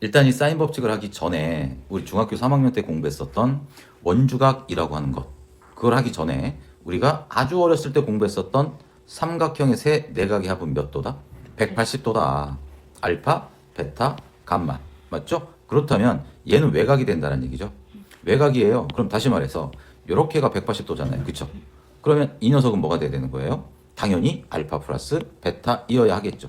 일단 이 사인 법칙을 하기 전에 우리 중학교 3학년 때 공부했었던 원주각이라고 하는 것 그걸 하기 전에 우리가 아주 어렸을 때 공부했었던 삼각형의 세 내각의 합은 몇 도다? 180도다. 알파, 베타, 감마. 맞죠? 그렇다면 얘는 외곽이 된다는 얘기죠. 외곽이에요. 그럼 다시 말해서 요렇게가 180도잖아요. 그쵸? 그러면 이 녀석은 뭐가 돼야 되는 거예요? 당연히 알파 플러스 베타이어야 하겠죠.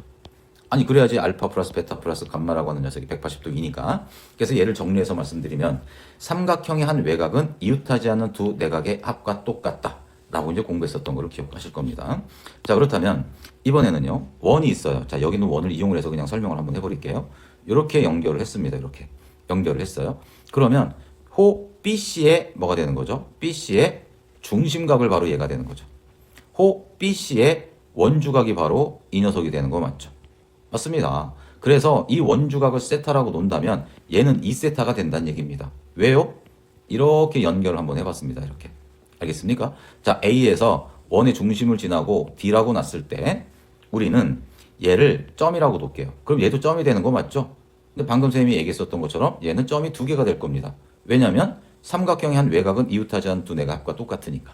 아니 그래야지 알파 플러스 베타 플러스 감마라고 하는 녀석이 180도이니까. 그래서 얘를 정리해서 말씀드리면 삼각형의 한 외곽은 이웃하지 않는 두 내각의 합과 똑같다. 라고 이제 공부했었던 걸 기억하실 겁니다. 자 그렇다면 이번에는요 원이 있어요. 자 여기는 원을 이용을 해서 그냥 설명을 한번 해버릴게요. 이렇게 연결을 했습니다 이렇게. 연결을 했어요. 그러면 호 BC의 뭐가 되는 거죠? BC의 중심각을 바로 얘가 되는 거죠. 호 BC의 원주각이 바로 이 녀석이 되는 거 맞죠 맞습니다. 그래서 이 원주각을 세타라고 논다면 얘는 2세타가 된다는 얘기입니다. 왜요? 이렇게 연결을 한번 해봤습니다. 이렇게. 알겠습니까? 자, A에서 원의 중심을 지나고 D라고 놨을 때 우리는 얘를 점이라고 놓을게요. 그럼 얘도 점이 되는 거 맞죠? 근데 방금 쌤이 얘기했었던 것처럼 얘는 점이 두 개가 될 겁니다. 왜냐면 삼각형의 한 외곽은 이웃하지 않은 두 내각과 똑같으니까.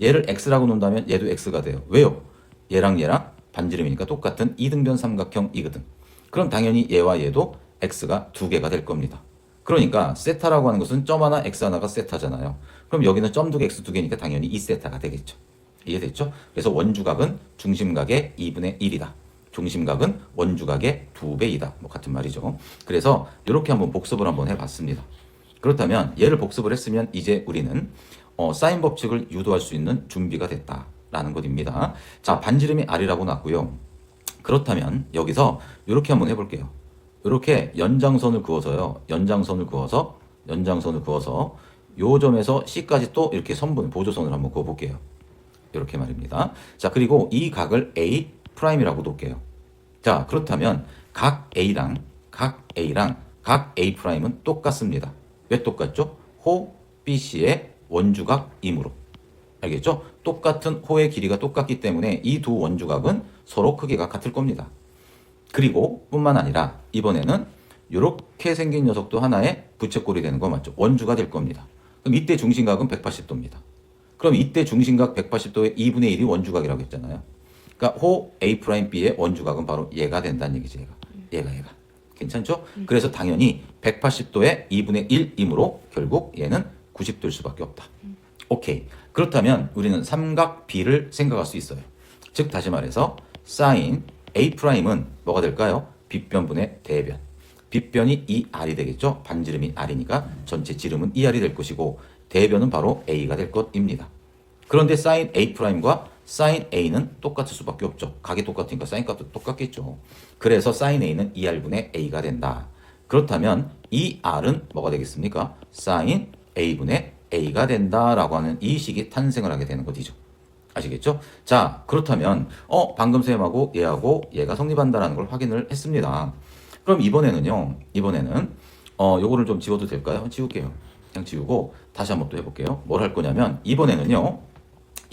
얘를 x라고 놓는다면 얘도 x가 돼요. 왜요? 얘랑 얘랑 반지름이니까 똑같은 이등변 삼각형 이거든. 그럼 당연히 얘와 얘도 x가 두 개가 될 겁니다. 그러니까 세타라고 하는 것은 점 하나 x 하나가 세타잖아요. 그럼 여기는 점 두 개 x 두 개니까 당연히 2세타가 되겠죠. 이해됐죠? 그래서 원주각은 중심각의 2분의 1이다. 중심각은 원주각의 2배이다. 뭐 같은 말이죠. 그래서 이렇게 한번 복습을 한번 해봤습니다. 그렇다면 얘를 복습을 했으면 이제 우리는 어, 사인 법칙을 유도할 수 있는 준비가 됐다 라는 것입니다. 자, 반지름이 R이라고 놨고요. 그렇다면 여기서 이렇게 한번 해볼게요. 이렇게 연장선을 그어서요. 연장선을 그어서 연장선을 그어서 요 점에서 C까지 또 이렇게 선분 보조선을 한번 그어볼게요. 이렇게 말입니다. 자, 그리고 이 각을 A 프라임이라고 놓을게요. 자, 그렇다면 각 A랑 각 A랑 각 A 프라임은 똑같습니다. 왜 똑같죠? 호 BC의 원주각이므로. 알겠죠? 똑같은 호의 길이가 똑같기 때문에 이 두 원주각은 서로 크기가 같을 겁니다. 그리고 뿐만 아니라 이번에는 이렇게 생긴 녀석도 하나의 부채꼴이 되는 거 맞죠? 원주가 될 겁니다. 그럼 이때 중심각은 180도입니다. 그럼 이때 중심각 180도의 2분의 1이 원주각이라고 했잖아요. 그러니까 호 A'B의 원주각은 바로 얘가 된다는 얘기지, 얘가. 얘가, 얘가. 괜찮죠? 그래서 당연히 180도의 2분의 1이므로 결국 얘는 90도일 수밖에 없다. 오케이. 그렇다면 우리는 삼각 B를 생각할 수 있어요. 즉 다시 말해서 사인 A'은 뭐가 될까요? 빗변분의 대변. 빗변이 2R이 되겠죠? 반지름이 R이니까 전체 지름은 2R이 될 것이고 대변은 바로 A가 될 것입니다. 그런데 사인 A'과 사인 A는 똑같을 수밖에 없죠. 각이 똑같으니까 사인 값도 똑같겠죠. 그래서 사인 A는 2R분의 A가 된다. 그렇다면 이 R은 뭐가 되겠습니까? 사인 A분의 A가 된다라고 하는 이 식이 탄생을 하게 되는 것이죠. 아시겠죠? 자, 그렇다면 어 방금 쌤하고 얘하고 얘가 성립한다라는 걸 확인을 했습니다. 그럼 이번에는요. 이번에는 어 요거를 좀 지워도 될까요? 지울게요. 그냥 지우고 다시 한번 또 해볼게요. 뭘 할 거냐면 이번에는요.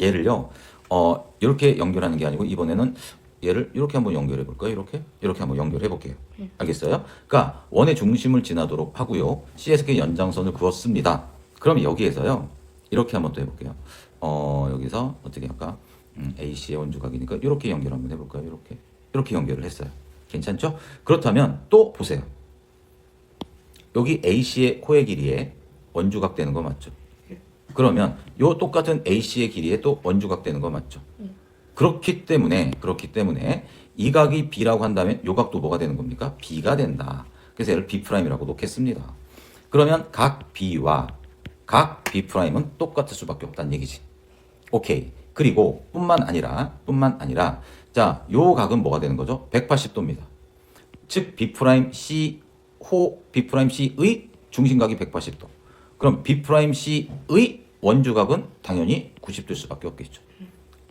얘를요. 어 이렇게 연결하는 게 아니고 이번에는 얘를 이렇게 한번 연결해 볼까요? 이렇게 이렇게 한번 연결해 볼게요. 알겠어요? 그러니까 원의 중심을 지나도록 하고요. CSK 연장선을 그었습니다. 그럼 여기에서요. 이렇게 한번 또 해볼게요. 어 여기서 어떻게 할까? 음, AC의 원주각이니까 이렇게 연결 한번 해볼까요? 이렇게 이렇게 연결을 했어요. 괜찮죠? 그렇다면 또 보세요. 여기 AC의 코의 길이에 원주각 되는 거 맞죠? 그러면 요 똑같은 AC의 길이에 또 원주각 되는 거 맞죠? 그렇기 때문에 그렇기 때문에 이 각이 B라고 한다면 요 각도 뭐가 되는 겁니까? B가 된다. 그래서 얘를 B 프라임이라고 놓겠습니다. 그러면 각 B와 각 B 프라임은 똑같을 수밖에 없다는 얘기지. 오케이. 그리고 뿐만 아니라 뿐만 아니라 자, 요 각은 뭐가 되는 거죠? 180도입니다. 즉 B 프라임 C 호 B 프라임 C의 중심각이 180도. 그럼 B 프라임 C의 원주각은 당연히 90도일 수밖에 없겠죠.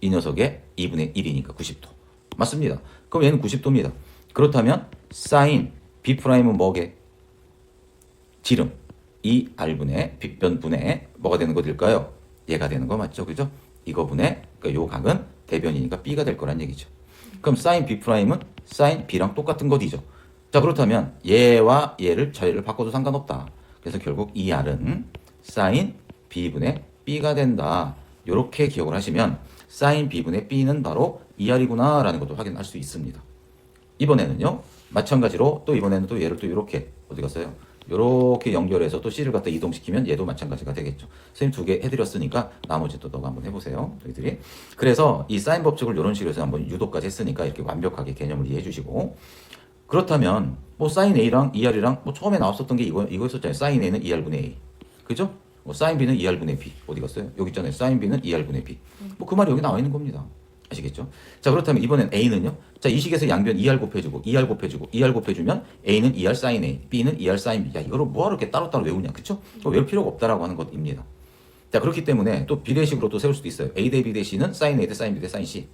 이 녀석의 2분의 1이니까 90도. 맞습니다. 그럼 얘는 90도입니다. 그렇다면 사인 B 프라임은 뭐게? 지름 이 R분의 빗변분의 뭐가 되는 것일까요? 얘가 되는 거 맞죠? 그죠? 이거분의 그러니까 요 각은 대변이니까 B가 될 거란 얘기죠. 그럼 사인 B 프라임은 사인 B랑 똑같은 것이죠. 자 그렇다면 얘와 얘를 자리를 바꿔도 상관없다. 그래서 결국 이 R은 사인 B분의 B가 된다. 이렇게 기억을 하시면 사인 B분의 B는 바로 2R이구나 라는 것도 확인할 수 있습니다. 이번에는요 마찬가지로 또 이번에는 또 얘를 또 이렇게 어디 갔어요? 이렇게 연결해서 또 C를 갖다 이동시키면 얘도 마찬가지가 되겠죠. 선생님 두 개 해드렸으니까 나머지 또 너가 한번 해보세요. 너희들이. 그래서 이 사인 법칙을 이런 식으로 해서 한번 유도까지 했으니까 이렇게 완벽하게 개념을 이해해 주시고 그렇다면 뭐 사인 A랑 2R이랑 뭐 처음에 나왔었던 게 이거 이거 있었잖아요. 사인 A는 2R분의 A. 그죠? 뭐 사인 B는 2R분의 B. 어디 갔어요? 여기 있잖아요. 사인 B는 2R분의 B. 뭐 그 말이 여기 나와 있는 겁니다. 아시겠죠? 자, 그렇다면 이번엔 A는요? 자, 이 식에서 양변 2R 곱해주고, 2R 곱해주고, 2R 곱해주면 A는 2R 사인 A, B는 2R 사인 B. 야, 이거를 뭐하러 이렇게 따로따로 외우냐. 그쵸? 그거 외울 필요가 없다라고 하는 것입니다. 자, 그렇기 때문에 또 비례식으로 또 세울 수도 있어요. A 대 B 대 C는 사인 A 대 사인 B 대 사인 C.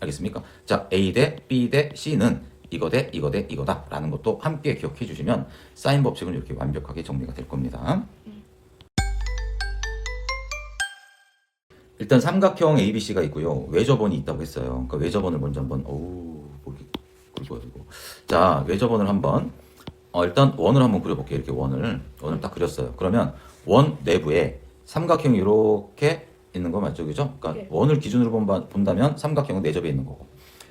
알겠습니까? 자, A 대 B 대 C는 이거 대 이거 대 이거다. 라는 것도 함께 기억해 주시면 사인 법칙은 이렇게 완벽하게 정리가 될 겁니다. 일단 삼각형 ABC가 있고요. 외접원이 있다고 했어요. 그러니까 외접원을 먼저 한번 어우 보기 굵어가지고 자 외접원을 한번 어, 일단 원을 한번 그려볼게요. 이렇게 원을 원을 딱 그렸어요. 그러면 원 내부에 삼각형이 이렇게 있는 거 맞죠, 그죠? 그러니까 네. 원을 기준으로 본다- 본다면 삼각형은 내접에 있는 거고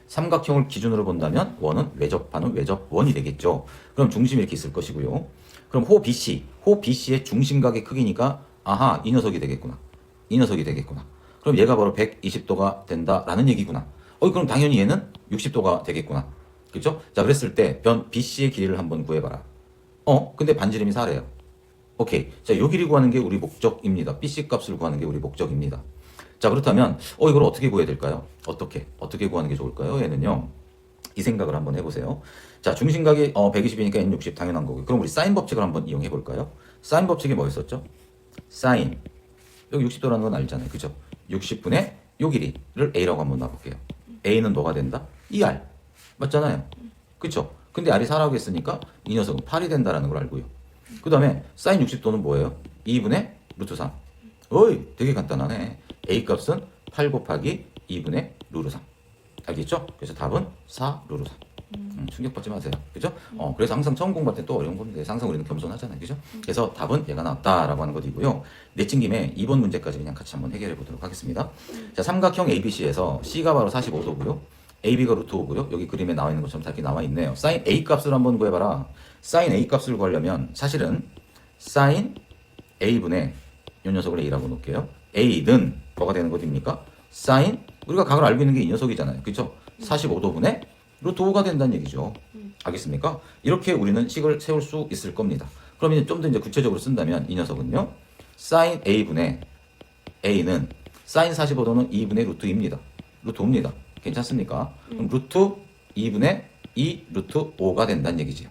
삼각형을 기준으로 본다면 원은 외접하는 외접원이 되겠죠. 그럼 중심이 이렇게 있을 것이고요. 그럼 호 BC, 호 BC의 중심각의 크기니까 아하 이 녀석이 되겠구나. 이 녀석이 되겠구나. 그럼 얘가 바로 120도가 된다라는 얘기구나. 어, 그럼 당연히 얘는 60도가 되겠구나. 그렇죠? 자, 그랬을 때 변 BC의 길이를 한번 구해봐라. 어, 근데 반지름이 4래요. 오케이. 자, 요 길이 구하는 게 우리 목적입니다. BC 값을 구하는 게 우리 목적입니다. 자, 그렇다면 어, 이걸 어떻게 구해야 될까요? 어떻게? 어떻게 구하는 게 좋을까요? 얘는요. 이 생각을 한번 해보세요. 자, 중심각이 어, 120이니까 N60 당연한 거고요. 그럼 우리 사인 법칙을 한번 이용해 볼까요? 사인 법칙이 뭐였었죠? 사인. 여기 60도라는 건 알잖아요. 그죠? 60분의 요 길이를 A라고 한번 놔볼게요. A는 뭐가 된다? 2R. 맞잖아요. 그쵸? 근데 R이 4라고 했으니까 이 녀석은 8이 된다라는 걸 알고요. 그 다음에 사인 60도는 뭐예요? 2분의 루트 3. 어이, 되게 간단하네. A 값은 8 곱하기 2분의 루트 3. 알겠죠? 그래서 답은 4 루트 3. 음, 충격받지 마세요. 그죠? 어, 그래서 항상 처음 공부할 때 또 어려운 건데, 항상 우리는 겸손하잖아요. 그죠? 그래서 답은 얘가 나왔다라고 하는 것이고요. 내친 김에 2번 문제까지 그냥 같이 한번 해결해 보도록 하겠습니다. 자, 삼각형 ABC에서 C가 바로 45도고요. AB가 루트 5고요. 여기 그림에 나와 있는 것처럼 다 이렇게 나와 있네요. 사인 A 값을 한번 구해봐라. 사인 A 값을 구하려면 사실은 사인 A분의 이 녀석을 A라고 놓을게요. A는 뭐가 되는 것입니까? 사인 우리가 각을 알고 있는 게 이 녀석이잖아요. 그렇죠? 45도분의 루트 5가 된다는 얘기죠. 알겠습니까? 이렇게 우리는 식을 세울 수 있을 겁니다. 그럼 이제 좀 더 이제 구체적으로 쓴다면 이 녀석은요. 사인 A분의 A는 사인 45도는 2분의 루트 2입니다. 루트 5입니다. 괜찮습니까? 그럼 루트 2분의 2 루트 5가 된다는 얘기지요.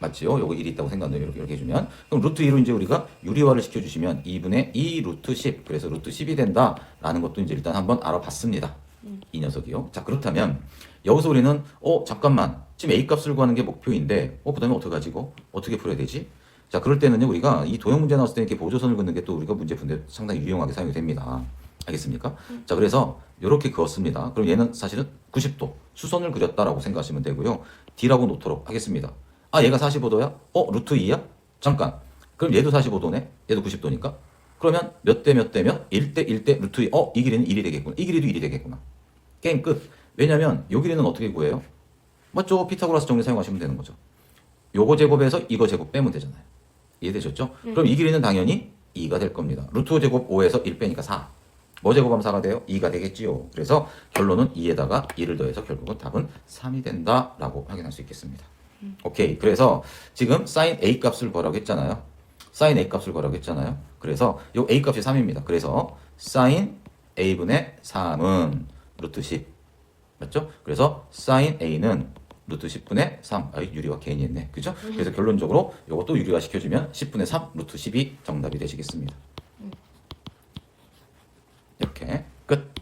맞지요? 요거 1이 있다고 생각하면 이렇게, 이렇게 해주면. 그럼 루트 2로 이제 우리가 유리화를 시켜주시면 2분의 2 루트 10. 그래서 루트 10이 된다. 라는 것도 이제 일단 한번 알아봤습니다. 이 녀석이요. 자, 그렇다면 여기서 우리는 어, 잠깐만. 지금 A 값을 구하는 게 목표인데, 어, 그 다음에 어떡하지, 이거? 어떻게 풀어야 되지? 자, 그럴 때는요, 우리가 이 도형 문제 나왔을 때 이렇게 보조선을 긋는 게 또 우리가 문제 푸는데 상당히 유용하게 사용이 됩니다. 알겠습니까? 자, 그래서 이렇게 그었습니다. 그럼 얘는 사실은 90도 수선을 그렸다라고 생각하시면 되고요. D라고 놓도록 하겠습니다. 아, 얘가 45도야? 어, 루트 2야? 잠깐. 그럼 얘도 45도네? 얘도 90도니까? 그러면 몇 대 몇대 몇? 1대 1대 루트 2. 어, 이 길이는 1이 되겠구나. 이 길이도 1이 되겠구나. 게임 끝. 왜냐면 요 길이는 어떻게 구해요? 맞죠? 피타고라스 정리 사용하시면 되는 거죠. 요거 제곱에서 이거 제곱 빼면 되잖아요. 이해되셨죠? 그럼 이 길이는 당연히 2가 될 겁니다. 루트 제곱 5에서 1 빼니까 4. 뭐 제곱하면 4가 돼요? 2가 되겠지요. 그래서 결론은 2에다가 2를 더해서 결국은 답은 3이 된다라고 확인할 수 있겠습니다. 오케이. 그래서 지금 사인 A 값을 구하라고 했잖아요. 사인 A 값을 구하라고 했잖아요. 그래서 요 A 값이 3입니다. 그래서 사인 A분의 3은 루트 10. 맞죠? 그래서 사인 A는 루트 10분의 3. 아, 유리화 괜히 했네. 그죠? 그래서 결론적으로 이것도 유리화 시켜주면 10분의 3 루트 10이 정답이 되시겠습니다. 이렇게 끝.